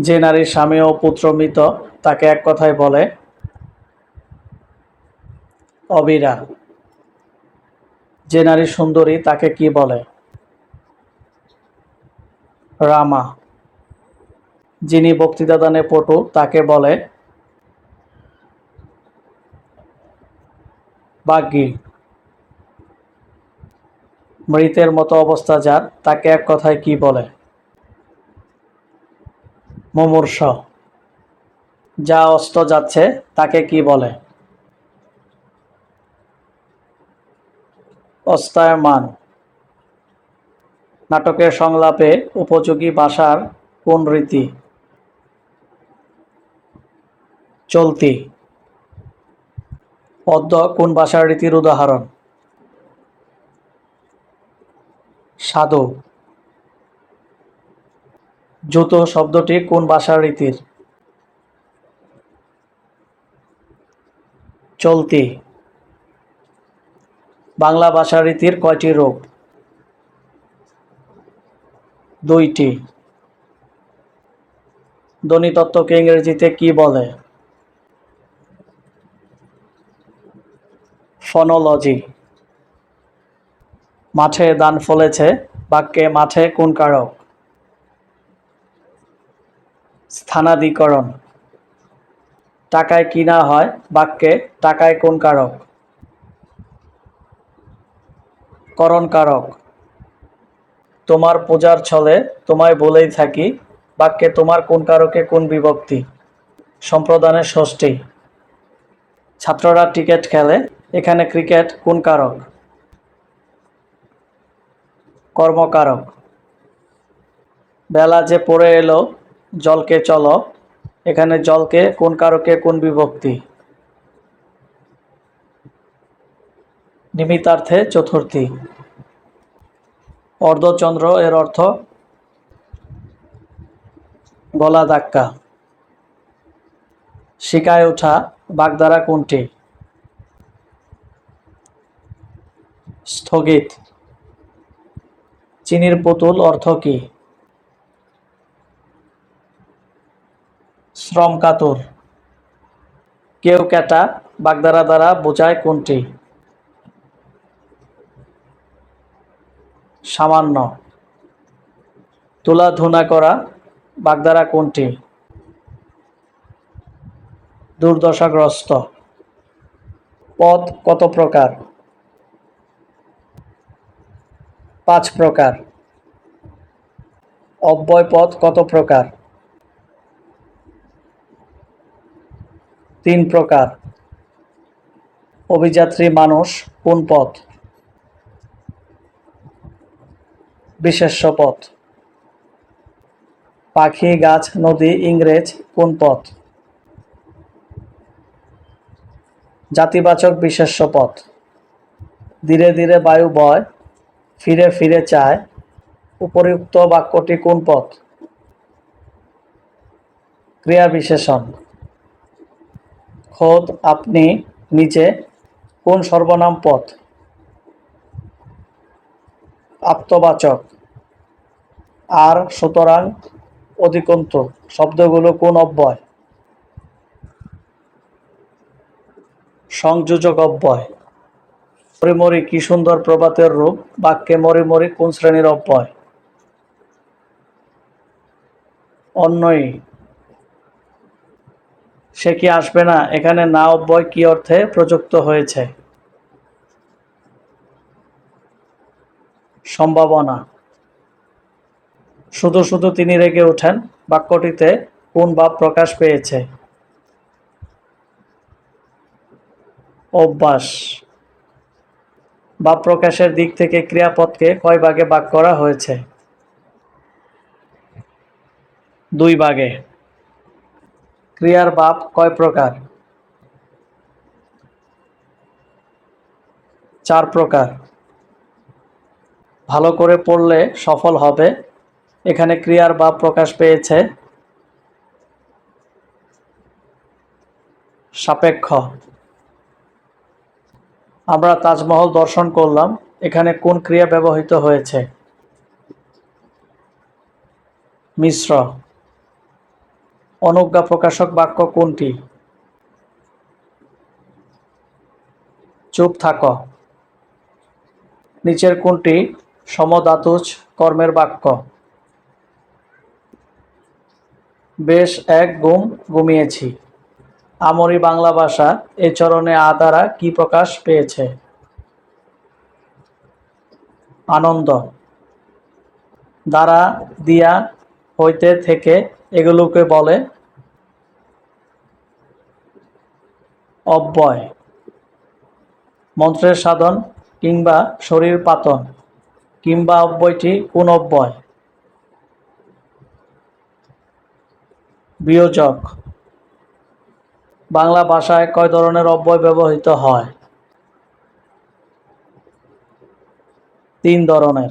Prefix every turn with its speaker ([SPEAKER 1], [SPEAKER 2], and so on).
[SPEAKER 1] যে নারীর স্বামী ও পুত্র মৃত, তাকে এক কথায় বলে, অবিরা। যে নারী সুন্দরী, তাকে কি বলে? রামা। যিনি বক্তৃতা দানে পটু, তাকে বলে বাগ্যী মৃতের মতো অবস্থা যার, তাকে এক কথায় কি বলে? মুমূর্ষ। যা অস্ত যাচ্ছে, তাকে কি বলে? অস্তায়মান। নাটকের সংলাপে উপযোগী ভাষার কোন রীতি? চলতি। পদ্ম কোন ভাষার রীতির উদাহরণ? সাধু। জুতো শব্দটি কোন ভাষার রীতির? চলতি। বাংলা ভাষা রীতির কয়টি রূপ? দুইটি। ধ্বনিতত্ত্বকে ইংরেজিতে কি বলে? ফনোলজি। মাঠে দান ফলেছে, বাক্যে মাঠে কোন কারক? স্থানাধিকরণ। টাকায় কিনা হয় বাক্যে, টাকায় কোন কারক? করণ কারক। তোমার পূজার ছলে তোমায় বলেই থাকি, বাক্যে তোমার কোন কারকে কোন বিভক্তি। সম্প্রদানের ষষ্ঠী। ছাত্ররা ক্রিকেট খেলে, এখানে ক্রিকেট কোন কারক? কর্মকারক। বেলা যে পড়ে এলো জলকে চলো। এখানে জলকে কোন কারকে, কোন বিভক্তি? নিমিতার্থে চতুর্থী। অর্ধচন্দ্র এর অর্থ গলা ধাক্কা। শিকায় ওঠা বাগধারা কোনটি? স্থগিত। চিনির পুতুল অর্থ কি? শ্রম কাতর। কেউ ক্যাটা বাগদারা দ্বারা বোঝায় কোনটি? সামান্য। তুলা ধুনা করা বাগদারা কোনটি? দুর্দশাগ্রস্ত। পদ কত প্রকার? পাঁচ প্রকার। অব্যয় পথ কত প্রকার? তিন প্রকার। অভিযাত্রী মানুষ কোন পথ? বিশেষ্য পথ। পাখি, গাছ, নদী, ইংরেজ কোন পথ? জাতিবাচক বিশেষ্য পথ। ধীরে ধীরে বায়ু বয়, ফিরে ফিরে চায়। উপরিউক্ত বাক্যটি কোন পথ? ক্রিয়া বিশেষণ। খোদ আপনি নিচে কোন সর্বনাম পথ? আপ্তবাচক আর সুতরাং অধিকন্ত, শব্দগুলো কোন অব্যয়? সংযোজক অব্যয়। মরিমরি কি সুন্দর প্রভাতের রূপ, বাক্যে মরিমরি কোন শ্রেণির অব্যয়? অন্যই সে কি আসবে না? এখানে না অব্যয় কি অর্থে প্রযুক্ত হয়েছে? সম্ভাবনা। শুধু শুধু তিনি রেগে ওঠেন, বাক্যটিতে কোন ভাব প্রকাশ পেয়েছে? অভ্যাস। ভাব প্রকাশের দিক থেকে ক্রিয়াপদকে কয় ভাগে ভাগ করা হয়েছে? দুই ভাগে। ক্রিয়ার ভাব কয় প্রকার? চার প্রকার। ভালো করে পড়লে সফল হবে। এখানে ক্রিয়ার ভাব প্রকাশ পেয়েছে। সাপেক্ষ। আমরা তাজমহল দর্শন করলাম। এখানে কোন ক্রিয়া ব্যবহৃত হয়েছে? মিশ্র। অনুজ্ঞা প্রকাশক বাক্য কোনটি? চুপ থাক। নিচের কোনটি? সমধাতুজ কর্মের বাক্য। বেশ এক গুম গুমিয়েছি আমরি বাংলা ভাষা এ চরণে আ দ্বারা কি প্রকাশ পেয়েছে? আনন্দ। দ্বারা দিয়া হইতে থেকে এগুলোকে বলে অব্যয়, মন্ত্রের সাধন কিংবা শরীর পাতন কিংবা অব্যয়টি কোন অব্যয় বিয়োজক, বাংলা ভাষায় কয় ধরনের অব্যয় ব্যবহৃত হয়? তিন ধরনের।